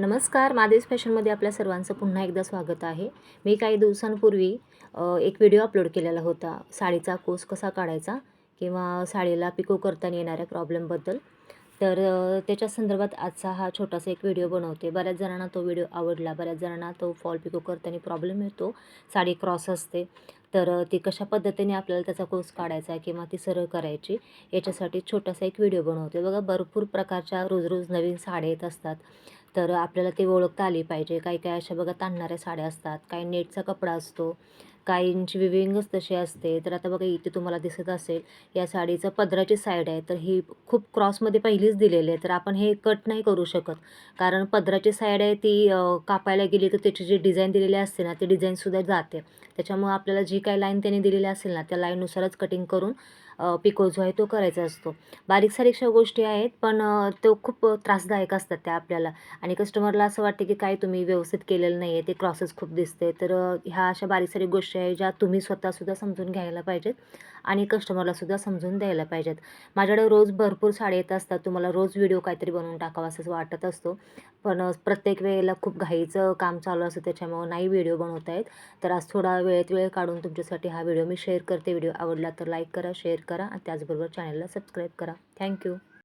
नमस्कार मादेश फॅशनमध्ये आपल्या सर्वांचं पुन्हा एकदा स्वागत आहे. मी काही दिवसांपूर्वी एक व्हिडिओ अपलोड केलेला होता साडीचा कोस कसा काढायचा किंवा साडीला पिको करताना येणाऱ्या प्रॉब्लेमबद्दल तर त्याच्या संदर्भात आजचा हा छोटासा एक व्हिडिओ बनवते. बऱ्याच जणांना तो व्हिडिओ आवडला बऱ्याच जणांना तो फॉल पिको करताना प्रॉब्लेम येतो साडी क्रॉस असते. तर ती कशा पद्धतीने आपल्याला त्याचा कोर्स काढायचा किंवा ती सरळ करायची याच्यासाठी छोटासा एक व्हिडिओ बनवते. बघा भरपूर प्रकारच्या रोज रोज नवीन साड्या येत असतात. तर आपल्याला ते ओळखता आली पाहिजे. काही काही अशा बघा ताणणाऱ्या साड्या असतात काही नेटचा कपडा असतो काहींची विविंगच तशी असते. तर आता बघा इथे तुम्हाला दिसत असेल या साडीचं पदराची साईड आहे. तर ही खूप क्रॉसमध्ये पहिलीच दिलेली आहे. तर आपण हे कट नाही करू शकत. कारण पदराची साईड आहे ती कापायला गेली तर त्याची जी डिझाईन दिलेली असते ना ती डिझाईनसुद्धा जाते. त्याच्यामुळे आपल्याला जी काही लाईन त्यांनी दिलेली असेल ना त्या लाईननुसारच कटिंग करून पिको जो आहे तो करायचा असतो. बारीक सारीकशा गोष्टी आहेत पण तो खूप त्रासदायक असतात त्या आपल्याला. आणि कस्टमरला असं वाटतं की काय तुम्ही व्यवस्थित केलेलं नाही आहे ते क्रॉसेस खूप दिसते. तर ह्या अशा बारीक सारीक गोष्टी आहे ज्या तुम्ही स्वतःसुद्धा समजून घ्यायला पाहिजेत आणि कस्टमरलासुद्धा समजून द्यायला पाहिजेत. माझ्याकडे रोज भरपूर साड्या येत असतात तुम्हाला रोज व्हिडिओ काहीतरी बनवून टाकावा असं वाटत असतो. पण प्रत्येक वेळेला खूप घाईचं काम चालू असतं त्याच्यामुळं नाही व्हिडिओ बनवता येत. तर आज थोडा वेळेत वेळ काढून तुमच्यासाठी हा व्हिडिओ मी शेअर करते. व्हिडिओ आवडला तर लाईक करा शेअर करा आणि त्याचबरोबर चॅनलला सबस्क्राईब करा. थँक्यू.